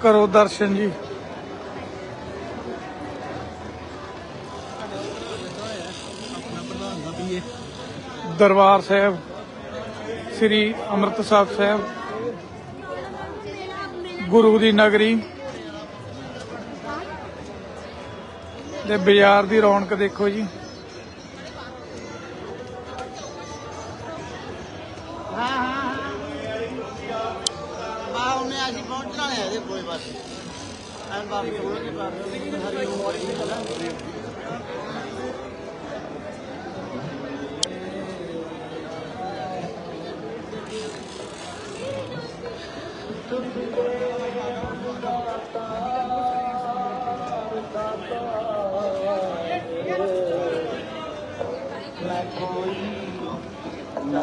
ਕਰੋ ਦਰਸ਼ਨ ਜੀ। ਦਰਬਾਰ ਸਾਹਿਬ ਸ੍ਰੀ ਅੰਮ੍ਰਿਤਸਰ ਸਾਹਿਬ ਗੁਰੂ ਦੀ ਨਗਰੀ। ਦੇ ਬਾਜ਼ਾਰ ਦੀ ਰੌਣਕ ਦੇਖੋ ਜੀ। ਆ ਉਹਨੇ ਅਸੀਂ ਪਹੁੰਚਣਾ ਹੈ ਇਹਦੇ ਕੋਲੇ ਬਸ ਐਂ ਬਾਬੇ ਕੋਲ ਕੇ ਬਾਬੇ ਹਰੀ ਓਮ ਵਾਲੀ ਗੱਲ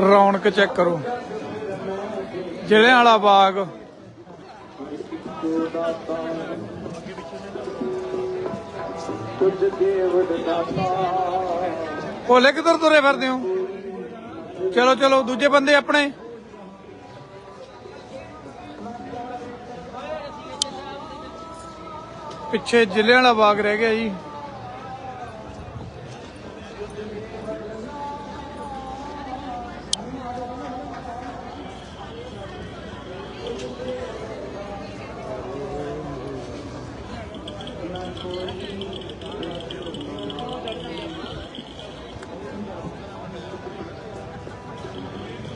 ਰੌਣਕ ਚੈੱਕ ਕਰੋ। ਜ਼ਿਲ੍ਹਿਆਂ ਵਾਲਾ ਬਾਗ। ਭੋਲੇ ਕਿੱਧਰ ਤੁਰੇ ਫਿਰਦੇ ਹੋ? ਚਲੋ ਚਲੋ, ਦੂਜੇ ਬੰਦੇ ਆਪਣੇ। ਪਿੱਛੇ ਜ਼ਿਲ੍ਹਿਆਂ ਵਾਲਾ ਬਾਗ ਰਹਿ ਗਿਆ ਜੀ।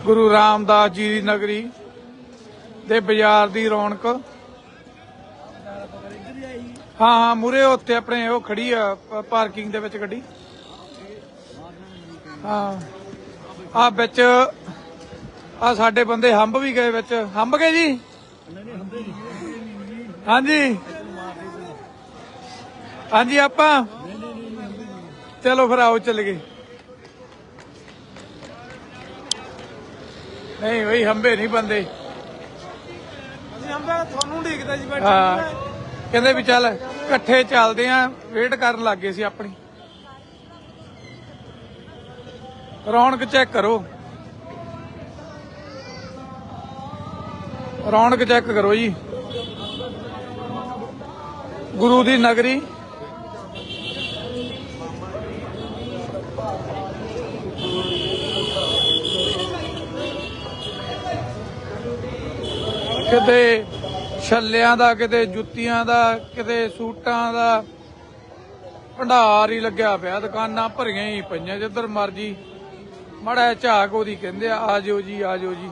ਗੁਰੂ ਰਾਮਦਾਸ ਜੀ ਦੀ ਨਗਰੀ ਦੇ ਬਾਜ਼ਾਰ ਦੀ ਰੌਣਕ ਹਾਂ ਹਾਂ ਮੂਰੇ ਉੱਤੇ ਆਪਣੇ ਉਹ ਖੜੀ ਆ ਪਾਰਕਿੰਗ ਦੇ ਵਿੱਚ ਗੱਡੀ। ਹਾਂ। ਆ ਵਿੱਚ ਆ ਸਾਡੇ ਬੰਦੇ ਹੰਬ ਵੀ ਗਏ ਵਿੱਚ। ਹੰਬ ਗਏ ਜੀ? ਹਾਂਜੀ। ਹਾਂਜੀ ਆਪਾਂ? ਚਲੋ ਫਿਰ ਆਓ ਚੱਲ ਗਏ। ਨਹੀਂ ਬਈ ਹੰਬੇ ਨਹੀਂ ਬੰਦੇ। ਅਸੀਂ ਹੰਬਾ ਤੁਹਾਨੂੰ ਢੀਕਦਾ ਜੀ ਬੈਠੇ ਹਾਂ। ਕਹਿੰਦੇ ਵੀ ਚੱਲ। ਇਕੱਠੇ ਚੱਲਦੇ ਆ ਵੇਟ ਕਰਨ ਲੱਗੇ ਸੀ ਆਪਣੀ। ਰੌਣਕ ਚੈੱਕ ਕਰੋ। ਰੌਣਕ ਚੈੱਕ ਕਰੋ ਜੀ। ਗੁਰੂ ਦੀ ਨਗਰੀ। ਕਿਤੇ ਛੱਲਿਆਂ ਦਾ, ਕਿਤੇ ਜੁੱਤੀਆਂ ਦਾ, ਕਿਤੇ ਸੂਟਾਂ ਦਾ। ਭੰਡਾਰ ਹੀ ਲੱਗਿਆ ਪਿਆ, ਦੁਕਾਨਾਂ ਭਰੀਆਂ ਹੀ ਪਈਆਂ, ਜਿੱਧਰ ਮਰਜ਼ੀ। ਮੜਾ ਝਾਕ ਉਹਦੀ ਕਹਿੰਦੇ ਆ ਆ ਜੀ, ਆ ਜਿਓ ਜੀ।